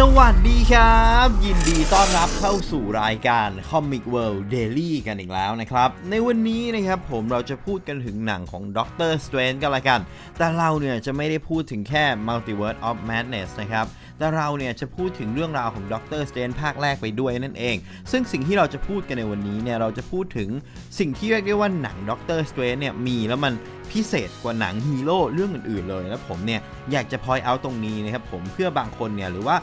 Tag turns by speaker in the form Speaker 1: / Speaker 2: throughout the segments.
Speaker 1: สวัสดีครับ ยินดีต้อนรับเข้าสู่รายการ Comic World Daily กันอีกแล้วนะครับ ในวันนี้นะครับผมเราจะพูดกันถึงหนังของ Doctor Strange กันละกัน แต่เราเนี่ยจะไม่ได้พูดถึงแค่ Multiverse of Madness นะครับแต่เราเนี่ยจะพูดถึงเรื่องราวของ Doctor Strange ภาคแรกไปด้วยนั่นเอง ซึ่งสิ่งที่เราจะพูดกันในวันนี้เนี่ยเราจะพูดถึงสิ่งที่เรียกได้ว่าหนัง Doctor Strange เนี่ยมีแล้วมันพิเศษกว่าหนังฮีโร่เรื่องอื่นๆเลยแล้วผมเนี่ยอยากจะพอยเอาตรงนี้นะครับผมเพื่อบางคนเนี่ยหรือว่า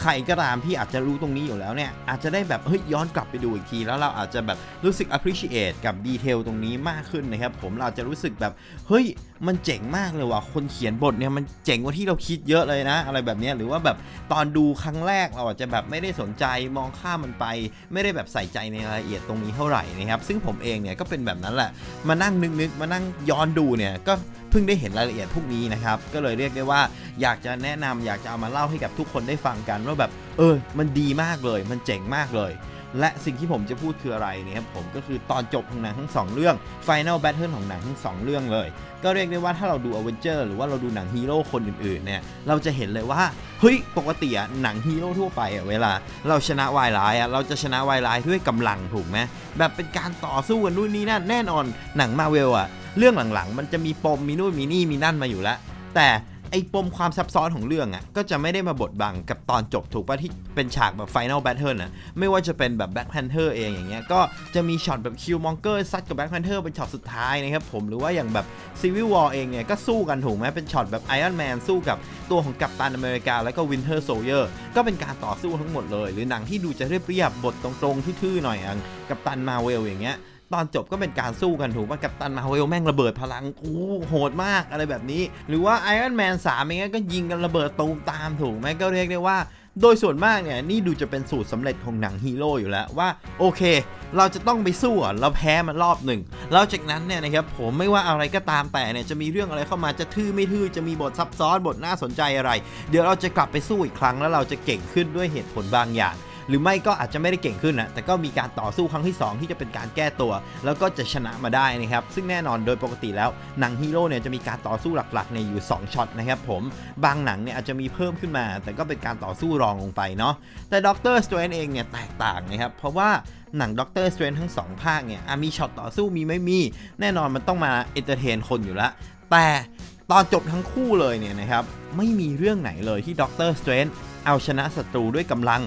Speaker 1: ใครก็ตามที่อาจจะรู้ตรงนี้อยู่แล้วเนี่ย อาจจะได้แบบเฮ้ยย้อนกลับไปดูอีกที แล้วเราอาจจะแบบรู้สึก appreciate กับดีเทลตรงนี้มากขึ้นนะครับ ผมเราจะรู้สึกแบบเฮ้ยมันเจ๋งมากเลยว่ะคนเขียนบทเนี่ยมันเจ๋งกว่าที่เราคิดเยอะเลยนะ อะไรแบบนี้หรือว่าแบบตอนดูครั้งแรกเราอาจจะแบบไม่ได้สนใจมองข้ามมันไป ไม่ได้แบบใส่ใจในรายละเอียดตรงนี้เท่าไหร่นะครับ ซึ่งผมเองเนี่ยก็เป็นแบบนั้นแหละมานั่งนึกๆมานั่งย้อนดูเนี่ยก็ เพิ่งได้เห็นรายละเอียดพวกนี้นะครับ ก็เลยเรียกได้ว่าอยากจะแนะนำอยากจะเอามาเล่าให้กับทุกคนได้ฟังกันว่าแบบเออ มันดีมากเลย มันเจ๋งมากเลย และสิ่งที่ผมจะพูดคืออะไรเนี่ยครับผมก็คือตอนจบของหนังทั้งสองเรื่อง Final Battle ของหนังทั้งสองเรื่องเลย ก็เรียกได้ว่าถ้าเราดู a v e n g e r หรือว่าเราดูหนังฮีโร่คนอื่นๆเนี่ยเราจะเห็นเลยว่าเฮ้ยปกติอะหนังฮีโร่ทั่วไปอะเวลา เราชนะวายร้ายอะเราจะชนะวายร้ายด้วยกำลังถูกไหมแบบเป็นการต่อสู้กันนู่นนี่นั่นแน่นอนหนังมาเวลอะ เรื่องหลังๆ มันจะมีปมมีนู่นมีนี่มีนั่นมาอยู่แล้ว แต่ไอ้ปมความซับซ้อนของเรื่องอะ่ะก็จะไม่ได้มาบดบังกับตอนจบถูกปะที่เป็นฉากแบบ Final Battle นะไม่ว่าจะเป็นแบบ Black Panther เองอย่างเงี้ยก็จะมีช็อตแบบ Killmonger ซัดกับ Black Panther เป็นช็อตสุดท้ายนะครับผมหรือว่าอย่างแบบ Civil War เองเนี่ยก็สู้กันถูกไหมเป็นช็อตแบบ Iron Man สู้กับตัวของกัปตันอเมริกาแล้วก็ Winter Soldier ก็เป็นการต่อสู้ทั้งหมดเลย หรือหนังที่ดูจะเรียบๆบทตรงๆทื่อๆหน่อยอย่างกัปตันมาเวลอย่างเงี้ย ตอนจบก็เป็นการสู้กันถูกป่ะกับตันมาเวลแม่งระเบิดพลังโอ้โหดมากอะไรแบบนี้ หรือว่าไอรอนแมนสามอย่างเงี้ยก็ยิงกันระเบิดตูมตามถูกไหมก็เรียกได้ว่าโดยส่วนมากเนี่ยนี่ดูจะเป็นสูตรสำเร็จของหนังฮีโร่อยู่แล้วว่า โอเค เราจะต้องไปสู้อะเราแพ้มันรอบหนึ่งแล้วจากนั้นเนี่ยนะครับผมไม่ว่าอะไรก็ตามแต่เนี่ยจะมีเรื่องอะไรเข้ามาจะทื่อไม่ทื่อจะมีบทซับซ้อนบทน่าสนใจอะไร เดี๋ยวเราจะกลับไปสู้อีกครั้งแล้วเราจะเก่งขึ้นด้วยเหตุผลบางอย่าง หรือไม่ก็อาจจะไม่ได้เก่งขึ้นนะแต่ก็มีการต่อสู้ครั้งที่ 2 ที่จะเป็นการแก้ตัว แล้วก็จะชนะมาได้นะครับซึ่งแน่นอนโดยปกติแล้วหนังฮีโร่เนี่ยจะมีการต่อสู้หลักๆในยอยู่ 2ช็อตนะครับผมบางหนังเนี่ยอาจจะมีเพิ่มขึ้นมา แต่ก็เป็นการต่อสู้รองลงไปเนาะแต่ด็อกเตอร์สเตรนเองเนี่ยแตกต่างนะครับเพราะว่าหนังด็อกเตอร์สเตรนทั้งสองภาคเนี่ยมีช็อตต่อสู้มีไม่มี แน่นอนมันต้องมาเอนเตอร์เทนคนอยู่แล้วแต่ตอนจบทั้งคู่เลยเนี่ยนะครับ ไม่มีเรื่องไหนเลยที่ด็อกเตอร์สเตรนเอาชนะศัตรูด้วยกำลัง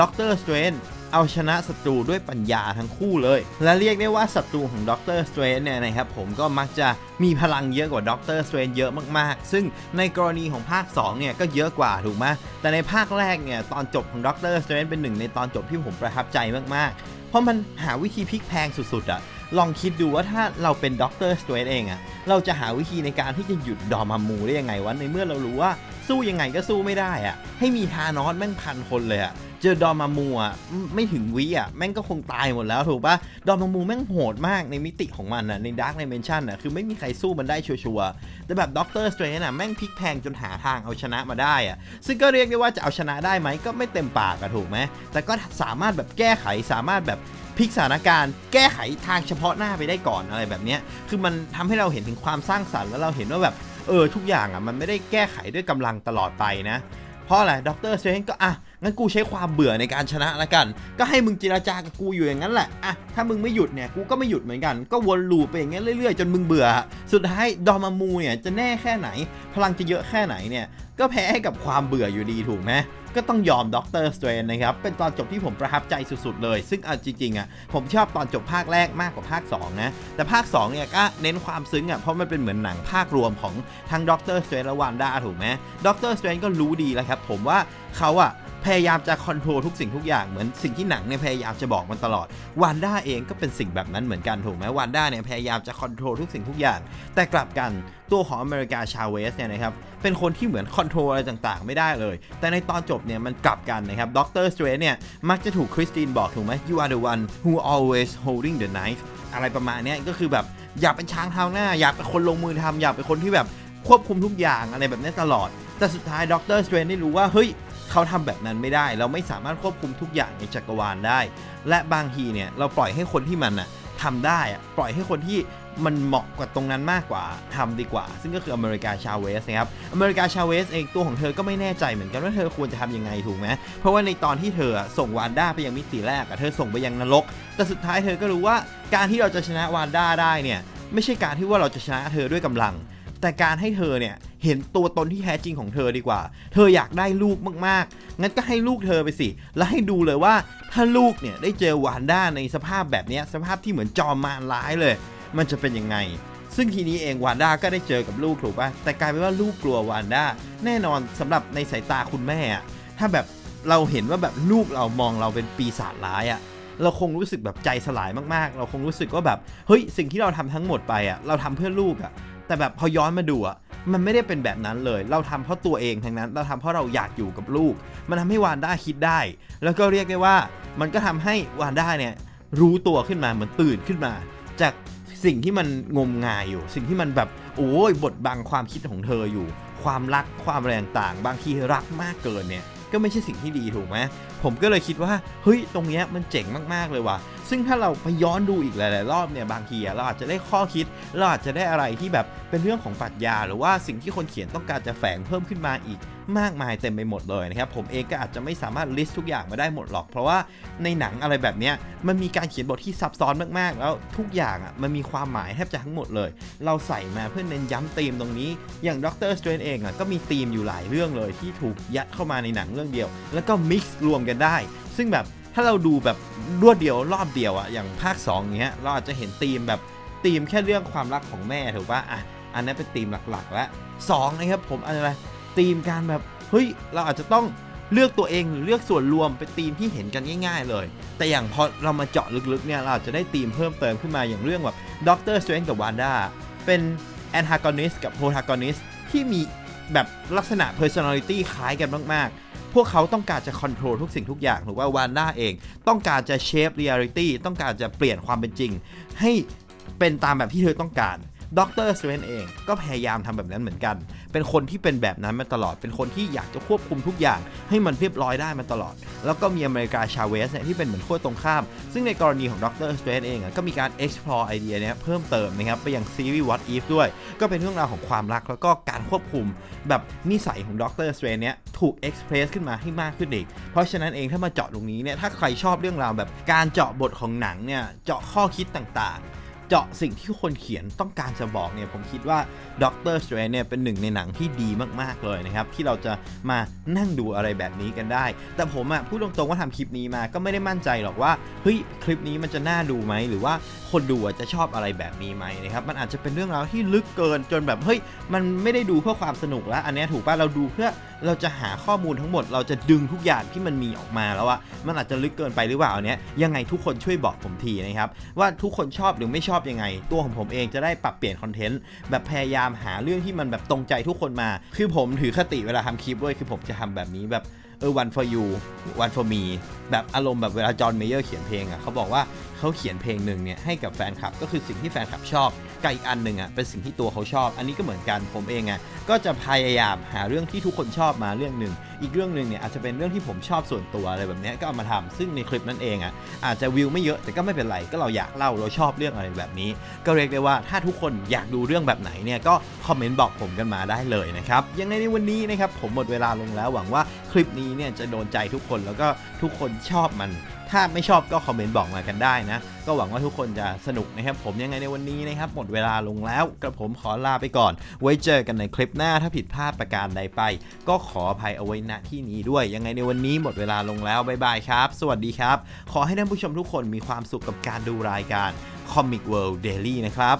Speaker 1: ด็อกเตอร์สเตรนเอาชนะศัตรูด้วยปัญญาทั้งคู่เลย และเรียกได้ว่าศัตรูของด็อกเตอร์สเตรนเนี่ยนะครับผมก็มักจะมีพลังเยอะกว่าด็อกเตอร์สเตรนเยอะมากๆ ซึ่งในกรณีของภาค2เนี่ยก็เยอะกว่าถูกไหมแต่ในภาคแรกเนี่ยตอนจบของด็อกเตอร์สเตรนเป็นหนึ่งในตอนจบที่ผมประทับใจมากๆ เพราะมันหาวิธีพลิกแพงสุดๆอะลองคิดดูว่าถ้าเราเป็นด็อกเตอร์สเตรนเองอะเราจะหาวิธีในการที่จะหยุดดอมามูได้ยังไงวะในเมื่อเรารู้ว่าสู้ยังไงก็สู้ไม่ได้อะให้มีทานอสแม่งพันคนเลยอะ เจอดอมามูอะไม่ถึงวิอะแม่งก็คงตายหมดแล้วถูกปะดอมามูแม่งโหดมากในมิติของมันอะในดาร์กไดเมนชั่นอะคือไม่มีใครสู้มันได้ชัวร์ๆแต่แบบด็อกเตอร์สเตรนอะแม่งพลิกแพงจนหาทางเอาชนะมาได้อะซึ่งก็เรียกได้ว่าจะเอาชนะได้ไหมก็ไม่เต็มปากอะถูกไหมแต่ก็สามารถแบบแก้ไขสามารถแบบพลิกสถานการณ์แก้ไขทางเฉพาะหน้าไปได้ก่อนอะไรแบบนี้คือมันทำให้เราเห็นถึงความสร้างสรรค์แล้วเราเห็นว่าแบบเออทุกอย่างอะมันไม่ได้แก้ไขด้วยกำลังตลอดไปนะ เพราะอะไรด็อกเตอร์สเตรนก็อะ งั้นกูใช้ความเบื่อในการชนะละกัน ก็ให้มึงเจราจากับกูอยู่อย่างนั้นแหละอะถ้ามึงไม่หยุดเนี่ยกูก็ไม่หยุดเหมือนกัน ก็วนลูปไปอย่างเงี้ยเรื่อยๆ จนมึงเบื่อ สุดท้ายดอมามูเนี่ยจะแน่แค่ไหน พลังจะเยอะแค่ไหนเนี่ยก็แพ้ให้กับความเบื่ออยู่ดีถูกไหมก็ต้องยอมด็อกเตอร์สเตรนนะครับ เป็นตอนจบที่ผมประทับใจสุดๆเลย ซึ่งเอาจริงๆอะผมชอบตอนจบภาคแรกมากกว่าภาค 2 นะ แต่ภาค 2 เนี่ยก็เน้นความซึ้งอะเพราะมันเป็นเหมือนหนังภาครวมของทั้งด็อกเตอร์สเตรนและวานด้าถูกไหมด็อกเตอร์สเตรนก็รู้ดีแล้วครับผมว่าเขาอะ พยายามจะคอนโทรลทุกสิ่งทุกอย่างเหมือนสิ่งที่หนังเนี่ยพยายามจะบอกมันตลอดวานด้าเองก็เป็นสิ่งแบบนั้นเหมือนกันถูกไหมวานด้าเนี่ยพยายามจะคอนโทรลทุกสิ่งทุกอย่าง แต่กลับกันตัวของอเมริกาชาเวสเนี่ยนะครับเป็นคนที่เหมือนคอนโทรลอะไรต่างๆ ไม่ได้เลย แต่ในตอนจบเนี่ยมันกลับกันนะครับด็อกเตอร์สเตรนเนี่ยมักจะถูกคริสตินบอกถูกไหม you are the one who always holding the knife อะไรประมาณนี้ก็คือแบบอยากเป็นช้างเท้าหน้า อยากเป็นคนลงมือทำอยากเป็นคนที่แบบควบคุมทุกอย่างอะไรแบบนี้ตลอด แต่สุดท้ายด็อกเตอร์สเตรนได้รู้ว่าเฮ้ย เขาทำแบบนั้นไม่ได้ เราไม่สามารถควบคุมทุกอย่างในจักรวาลได้ และบางทีเนี่ยเราปล่อยให้คนที่มันน่ะทำได้อะปล่อยให้คนที่มันเหมาะกว่าตรงนั้นมากกว่าทำดีกว่า ซึ่งก็คืออเมริกาชาเวสนะครับอเมริกาชาเวสเองตัวของเธอก็ไม่แน่ใจเหมือนกันว่าเธอควรจะทำยังไงถูกไหมเพราะว่าในตอนที่เธอส่งวานด้าไปยังมิติแรกอะเธอส่งไปยังนรก แต่สุดท้ายเธอก็รู้ว่าการที่เราจะชนะวานด้าได้เนี่ยไม่ใช่การที่ว่าเราจะชนะเธอด้วยกำลัง แต่การให้เธอเนี่ยเห็นตัวตนที่แท้จริงของเธอดีกว่า เธออยากได้ลูกมากๆ งั้นก็ให้ลูกเธอไปสิ แล้วให้ดูเลยว่าถ้าลูกเนี่ยได้เจอวานด้าในสภาพแบบนี้สภาพที่เหมือนจอมมารร้ายเลย มันจะเป็นยังไง ซึ่งทีนี้เองวานด้าก็ได้เจอกับลูกถูกป่ะ แต่กลายเป็นว่าลูกกลัววานด้า แน่นอนสำหรับในสายตาคุณแม่อะถ้าแบบเราเห็นว่าแบบลูกเรามองเราเป็นปีศาจร้ายอะเราคงรู้สึกแบบใจสลายมากๆ เราคงรู้สึกว่าแบบ เฮ้ย สิ่งที่เราทำทั้งหมดไปอะเราทำเพื่อลูกอะ แต่แบบพอย้อนมาดูอะมันไม่ได้เป็นแบบนั้นเลย เราทำเพราะตัวเองทั้งนั้น เราทำเพราะเราอยากอยู่กับลูก มันทำให้วานด้าคิดได้ แล้วก็เรียกได้ว่า มันก็ทำให้วานด้าเนี่ยรู้ตัวขึ้นมาเหมือนตื่นขึ้นมา จากสิ่งที่มันงมงายอยู่ สิ่งที่มันแบบโอ้ยบดบังความคิดของเธออยู่ ความรักความแรงต่าง บางทีรักมากเกินเนี่ยก็ไม่ใช่สิ่งที่ดีถูกไหมผมก็เลยคิดว่าเฮ้ยตรงเนี้ยมันเจ๋งมากๆเลยว่ะซึ่งถ้าเราไปย้อนดูอีกหลาย ๆ รอบเนี่ยบางทีเราอาจจะได้ข้อคิด เราอาจจะได้อะไรที่แบบเป็นเรื่องของปรัชญา หรือว่าสิ่งที่คนเขียนต้องการจะแฝงเพิ่มขึ้นมาอีกมากมายเต็มไปหมดเลยนะครับ ผมเองก็อาจจะไม่สามารถลิสต์ทุกอย่างมาได้หมดหรอก เพราะว่าในหนังอะไรแบบนี้มันมีการเขียนบทที่ซับซ้อนมาก ๆ แล้วทุกอย่างอะมันมีความหมายแทบจะทั้งหมดเลย เราใส่มาเพื่อเน้นย้ำธีมตรงนี้ อย่างด็อกเตอร์สเตรนเองอะก็มีธีมอยู่หลายเรื่องเลยที่ถูกยัดเข้ามาในหนังเรื่องเดียว แล้วก็มิกซ์รวมกันได้ ซึ่งแบบ ถ้าเราดูแบบรวดเดียวรอบเดียวอะอย่างภาค2เนี้ยเราอาจจะเห็นธีมแบบธีมแค่เรื่องความรักของแม่ถูกป่ะอะอันนั้นเป็นธีมหลักๆ แล้วสองนะครับผมอะไรธีมการแบบเฮ้ยเราอาจจะต้องเลือกตัวเองหรือเลือกส่วนรวมเป็นธีมที่เห็นกันง่าย ๆ เลย แต่อย่างพอเรามาเจาะลึกๆเนี่ยเราอาจจะได้ธีมเพิ่มเติมขึ้นมาอย่างเรื่องแบบด็อกเตอร์สเตนกับวานด้าเป็นแอนทากอนิสกับโ r ร t ากอนิสที่มีแบบลักษณะ personality คล้ายกันมากๆ พวกเขาต้องการจะ control ทุกสิ่งทุกอย่างหรือว่าวานด้าเอง ต้องการจะเชฟเรียลิตี้ต้องการจะเปลี่ยนความเป็นจริง ให้เป็นตามแบบที่เธอต้องการ ด็อกเตอร์สเวนเอง ก็พยายามทำแบบนั้นเหมือนกัน เป็นคนที่เป็นแบบนั้นมาตลอด เป็นคนที่อยากจะควบคุมทุกอย่าง ให้มันเรียบร้อยได้มาตลอด แล้วก็มีอเมริกาชาเวสเนี่ยที่เป็นเหมือนขั้วตรงข้าม ซึ่งในกรณีของด็อกเตอร์สเวนเองอะก็มีการ explore ไอเดียเนี้ยเพิ่มเติมนะครับไปยังซีรีส์ What If ด้วย ก็เป็นเรื่องราวของความรักแล้วก็การควบคุมแบบนิสัยของด็อกเตอร์สเวนเนี้ยถูก express ขึ้นมาให้มากขึ้นอีก เพราะฉะนั้นเองถ้ามาเจาะตรงนี้เนี่ยถ้าใครชอบเรื่องราวแบบการเจาะบทของหนังเนี่ยเจาะข้อคิดต่างๆ เจาะสิ่งที่คนเขียนต้องการจะบอกเนี่ยผมคิดว่าด็อกเตอร์สเตรนเนี่ยเป็นหนึ่งในหนังที่ดีมากๆเลยนะครับ ที่เราจะมานั่งดูอะไรแบบนี้กันได้ แต่ผมอะพูดตรงๆว่าทำคลิปนี้มาก็ไม่ได้มั่นใจหรอกว่าเฮ้ยคลิปนี้มันจะน่าดูไหมหรือว่าคนดูจะชอบอะไรแบบนี้ไหมนะครับมันอาจจะเป็นเรื่องราวที่ลึกเกินจนแบบเฮ้ยมันไม่ได้ดูเพื่อความสนุกแล้วอันนี้ถูกป่ะเราดูเพื่อเราจะหาข้อมูลทั้งหมด เราจะดึงทุกอย่างที่มันมีออกมาแล้วอะมันอาจจะลึกเกินไปหรือเปล่าเนี้ยยังไงทุกคนช่วยบอกผมทีนะครับว่าทุกคนชอบหรือไม่ชอบยังไง ตัวของผมเองจะได้ปรับเปลี่ยนคอนเทนต์แบบพยายามหาเรื่องที่มันแบบตรงใจทุกคนมา คือผมถือคติเวลาทำคลิปด้วยคือผมจะทำแบบนี้แบบเออ one for you one for me แบบอารมณ์แบบเวลาจอห์นเมเยอร์เขียนเพลงอะเขาบอกว่าเขาเขียนเพลงหนึ่งเนี่ยให้กับแฟนคลับก็คือสิ่งที่แฟนคลับชอบกับอีกอันหนึ่งอะเป็นสิ่งที่ตัวเขาชอบ อันนี้ก็เหมือนกันผมเองอะก็จะพยายามหาเรื่องที่ทุกคนชอบมาเรื่องหนึ่ง อีกเรื่องหนึ่งเนี่ยอาจจะเป็นเรื่องที่ผมชอบส่วนตัวอะไรแบบนี้ก็เอามาทำซึ่งในคลิปนั้นเองอะอาจจะวิวไม่เยอะแต่ก็ไม่เป็นไรก็เราอยากเล่าเราชอบเรื่องอะไรแบบนี้ ก็เรียกได้ว่าถ้าทุกคนอยากดูเรื่องแบบไหนเนี่ยก็คอมเมนต์บอกผมกันมาได้เลยนะครับยังไงในวันนี้นะครับผมหมดเวลาลงแล้วหวังว่าคลิปนี้เนี่ยจะโดนใจทุกคนแล้วก็ทุกคนชอบมัน ถ้าไม่ชอบก็คอมเมนต์บอกมากันได้นะ ก็หวังว่าทุกคนจะสนุกนะครับ ผมยังไงในวันนี้นะครับ หมดเวลาลงแล้วกระผมขอลาไปก่อน ไว้เจอกันในคลิปหน้าถ้าผิดพลาดประการใดไป ก็ขออภัยเอาไว้ณที่นี้ด้วย ยังไงในวันนี้หมดเวลาลงแล้วบ๊ายบายครับ สวัสดีครับ ขอให้ท่านผู้ชมทุกคนมีความสุขกับการดูรายการ Comic World Daily นะครับ